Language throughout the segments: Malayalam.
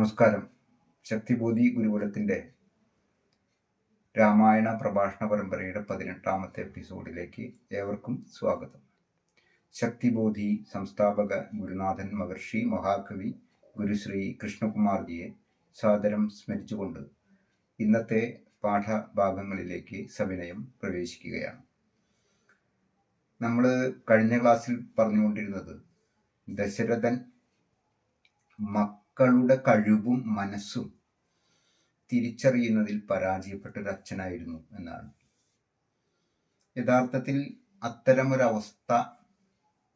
നമസ്കാരം. ശക്തിബോധി ഗുരുകുലത്തിന്റെ രാമായണ പ്രഭാഷണ പരമ്പരയുടെ പതിനെട്ടാമത്തെ എപ്പിസോഡിലേക്ക് ഏവർക്കും സ്വാഗതം. ശക്തിബോധി സംസ്ഥാപക ഗുരുനാഥൻ മഹർഷി മഹാകവി ഗുരുശ്രീ കൃഷ്ണകുമാർജിയെ സാദരം സ്മരിച്ചുകൊണ്ട് ഇന്നത്തെ പാഠഭാഗങ്ങളിലേക്ക് സവിനയം പ്രവേശിക്കുകയാണ്. നമ്മൾ കഴിഞ്ഞ ക്ലാസ്സിൽ പറഞ്ഞുകൊണ്ടിരുന്നത് ദശരഥൻ മക്കളുടെ കഴിവും മനസ്സും തിരിച്ചറിയുന്നതിൽ പരാജയപ്പെട്ട ഒരു അച്ഛനായിരുന്നു എന്നാണ്. യഥാർത്ഥത്തിൽ അത്തരമൊരവസ്ഥ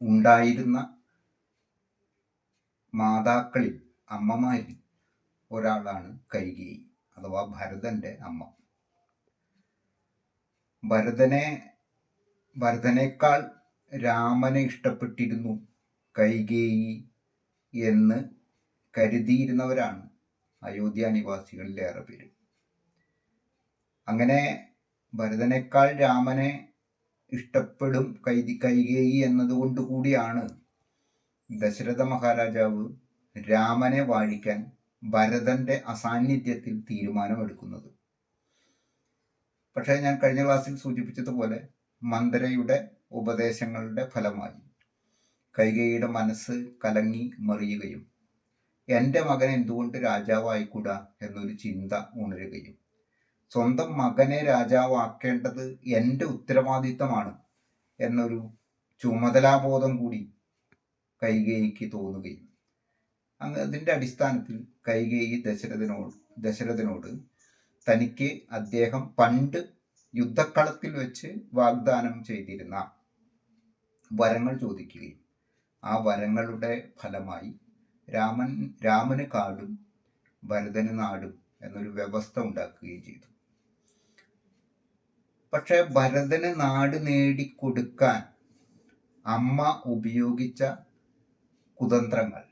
ഉണ്ടായിരുന്ന മാതാക്കളിൽ അമ്മമാരിൽ ഒരാളാണ് കരികേയി അഥവാ ഭരതന്റെ അമ്മ. ഭരതനെ ഭരതനേക്കാൾ രാമനെ ഇഷ്ടപ്പെട്ടിരുന്നു കൈകേയി എന്ന് കരുതിയിരുന്നവരാണ് അയോധ്യ നിവാസികളിൽ ഏറെ പേര്. അങ്ങനെ ഭരതനേക്കാൾ രാമനെ ഇഷ്ടപ്പെടും കൈതി കൈകേയി എന്നതുകൊണ്ട് കൂടിയാണ് ദശരഥ മഹാരാജാവ് രാമനെ വാഴിക്കാൻ ഭരതന്റെ അസാന്നിധ്യത്തിൽ തീരുമാനമെടുക്കുന്നത്. പക്ഷേ ഞാൻ കഴിഞ്ഞ ക്ലാസ്സിൽ സൂചിപ്പിച്ചതുപോലെ മന്ദരയുടെ ഉപദേശങ്ങളുടെ ഫലമായി കൈകേയിയുടെ മനസ്സ് കലങ്ങി മറിയുകയും എന്റെ മകൻ എന്തുകൊണ്ട് രാജാവായിക്കൂടാ എന്നൊരു ചിന്ത ഉണരുകയും. സ്വന്തം മകനെ രാജാവാക്കേണ്ടത് എന്റെ ഉത്തരവാദിത്തമാണ് എന്നൊരു ചുമതലാബോധം കൂടി കൈകേയിക്ക് തോന്നുകയും. അങ്ങ് അതിന്റെ അടിസ്ഥാനത്തിൽ കൈകേയി ദശരഥനോട് ദശരഥനോട് തനിക്ക് അദ്ദേഹം പണ്ട് യുദ്ധക്കളത്തിൽ വെച്ച് വാഗ്ദാനം ചെയ്തിരുന്ന വരങ്ങൾ ചോദിക്കുകയും ആ വരങ്ങളുടെ ഫലമായി രാമൻ രാമന് കാടും ഭരതന് നാടും എന്നൊരു വ്യവസ്ഥ ഉണ്ടാക്കുകയും ചെയ്തു. പക്ഷെ ഭരതന് നാട് നേടിക്കൊടുക്കാൻ അമ്മ ഉപയോഗിച്ച കുതന്ത്രങ്ങൾ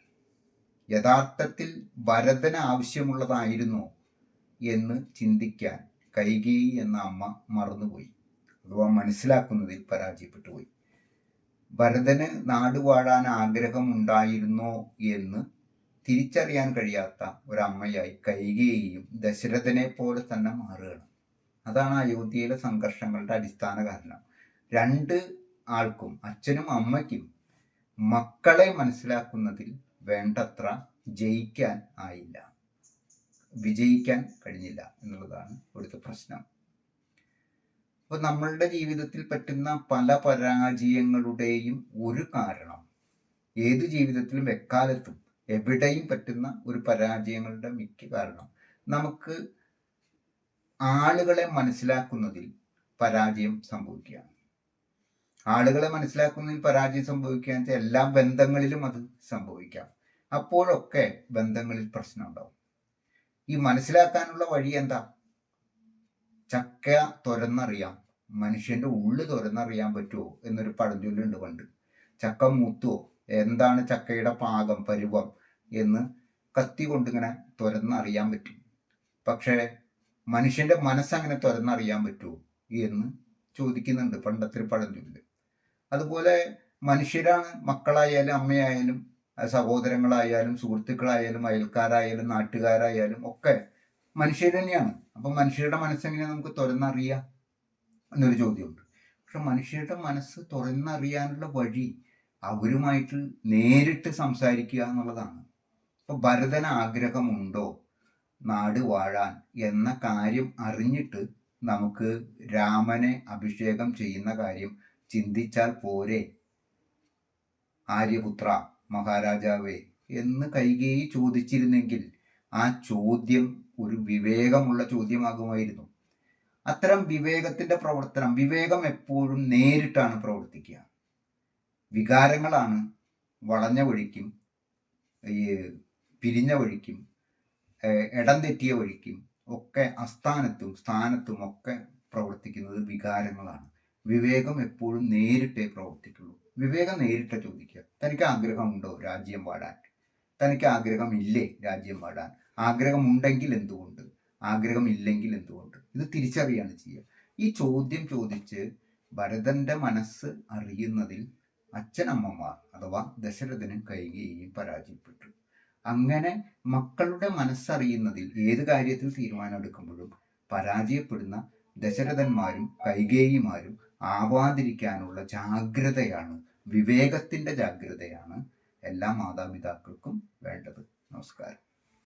യഥാർത്ഥത്തിൽ ഭരതന് ആവശ്യമുള്ളതായിരുന്നു എന്ന് ചിന്തിക്കാൻ കൈകേയി എന്ന അമ്മ മറന്നുപോയി. അഥവാ മനസ്സിലാക്കുന്നതിൽ പരാജയപ്പെട്ടുപോയി. ഭരതന് നാട് വാഴാൻ ആഗ്രഹമുണ്ടായിരുന്നോ എന്ന് തിരിച്ചറിയാൻ കഴിയാത്ത ഒരമ്മയായി കൈകേയിയും ദശരഥനെ പോലെ തന്നെ മാറുകയാണ്. അതാണ് അയോധ്യയിലെ സംഘർഷങ്ങളുടെ അടിസ്ഥാന കാരണം. രണ്ട് ആൾക്കും അച്ഛനും അമ്മയ്ക്കും മക്കളെ മനസ്സിലാക്കുന്നതിൽ വേണ്ടത്ര ജയിക്കാൻ ആയില്ല. വിജയിക്കാൻ കഴിഞ്ഞില്ല എന്നുള്ളതാണ് ഇവിടുത്തെ പ്രശ്നം. അപ്പോൾ നമ്മളുടെ ജീവിതത്തിൽ പറ്റുന്ന പല പരാജയങ്ങളുടെയും ഒരു കാരണം ഏത് ജീവിതത്തിലും എക്കാലത്തും എവിടെയും പറ്റുന്ന ഒരു പരാജയങ്ങളുടെ മിക്ക കാരണം നമുക്ക് ആളുകളെ മനസ്സിലാക്കുന്നതിൽ പരാജയം സംഭവിക്കുകയാണ്. ആളുകളെ മനസ്സിലാക്കുന്നതിൽ പരാജയം സംഭവിക്കുക വെച്ചാൽ എല്ലാ ബന്ധങ്ങളിലും അത് സംഭവിക്കാം. അപ്പോഴൊക്കെ ബന്ധങ്ങളിൽ പ്രശ്നം ഉണ്ടാവും. ഈ മനസ്സിലാക്കാനുള്ള വഴി എന്താ? ചക്ക തുറന്നറിയാം മനുഷ്യന്റെ ഉള്ളു തുറന്നറിയാൻ പറ്റുമോ എന്നൊരു പഴഞ്ചൊല്ലുണ്ട് പണ്ട്. ചക്ക മൂത്തുവോ? എന്താണ് ചക്കയുടെ പാകം പരുവം എന്ന് കത്തി കൊണ്ടിങ്ങനെ തുറന്നറിയാൻ പറ്റും. പക്ഷേ മനുഷ്യന്റെ മനസ്സങ്ങനെ തുറന്നറിയാൻ പറ്റുമോ എന്ന് ചോദിക്കുന്നുണ്ട് പണ്ടത്തെ പഴഞ്ചൊല്ല് അതുപോലെ മനുഷ്യരാണ് മക്കളായാലും അമ്മയായാലും സഹോദരങ്ങളായാലും സുഹൃത്തുക്കളായാലും അയൽക്കാരായാലും നാട്ടുകാരായാലും ഒക്കെ മനുഷ്യർ തന്നെയാണ്. അപ്പൊ മനുഷ്യരുടെ മനസ്സെങ്ങനെ നമുക്ക് തുറന്നറിയാം? എന്നൊരു ചോദ്യമുണ്ട്. പക്ഷെ മനുഷ്യരുടെ മനസ്സ് തുറന്നറിയാനുള്ള വഴി അവരുമായിട്ട് നേരിട്ട് സംസാരിക്കുക എന്നുള്ളതാണ്. ഇപ്പൊ ഭരതന് ആഗ്രഹമുണ്ടോ നാട് വാഴാൻ എന്ന കാര്യം അറിഞ്ഞിട്ട് നമുക്ക് രാമനെ അഭിഷേകം ചെയ്യുന്ന കാര്യം ചിന്തിച്ചാൽ പോരെ? ആര്യപുത്ര മഹാരാജാവേ എന്ന് കൈകേയി ചോദിച്ചിരുന്നെങ്കിൽ ആ ചോദ്യം ഒരു വിവേകമുള്ള ചോദ്യമാകുമായിരുന്നു. അത്തരം വിവേകത്തിന്റെ പ്രവർത്തനം വിവേകം എപ്പോഴും നേരിട്ടാണ് പ്രവർത്തിക്കുക. വികാരങ്ങളാണ് വളഞ്ഞ വഴിക്കും ഈ പിരിഞ്ഞ വഴിക്കും ഇടം തെറ്റിയ വഴിക്കും ഒക്കെ അസ്ഥാനത്തും സ്ഥാനത്തും ഒക്കെ പ്രവർത്തിക്കുന്നത് വികാരങ്ങളാണ്. വിവേകം എപ്പോഴും നേരിട്ടേ പ്രവർത്തിക്കുള്ളൂ. വിവേകം നേരിട്ട് ചോദിക്കുക. തനിക്ക് ആഗ്രഹമുണ്ടോ രാജ്യം വാടാൻ? തനിക്ക് ആഗ്രഹമില്ലേ രാജ്യം വാടാൻ? ആഗ്രഹമുണ്ടെങ്കിൽ എന്തുകൊണ്ട്? ആഗ്രഹമില്ലെങ്കിൽ എന്തുകൊണ്ട് ഇത് തിരിച്ചറിയാണ് ചെയ്യുക. ഈ ചോദ്യം ചോദിച്ച് ഭരതന്റെ മനസ്സ് അറിയുന്നതിൽ അച്ഛനമ്മമാർ അഥവാ ദശരഥനും കൈകേയും പരാജയപ്പെട്ടു. അങ്ങനെ മക്കളുടെ മനസ്സറിയുന്നതിൽ ഏത് കാര്യത്തിൽ തീരുമാനം എടുക്കുമ്പോഴും പരാജയപ്പെടുന്ന ദശരഥന്മാരും കൈകേയിമാരും ആവാതിരിക്കാനുള്ള ജാഗ്രതയാണ് വിവേകത്തിന്റെ ജാഗ്രതയാണ് എല്ലാ മാതാപിതാക്കൾക്കും വേണ്ടത്. നമസ്കാരം.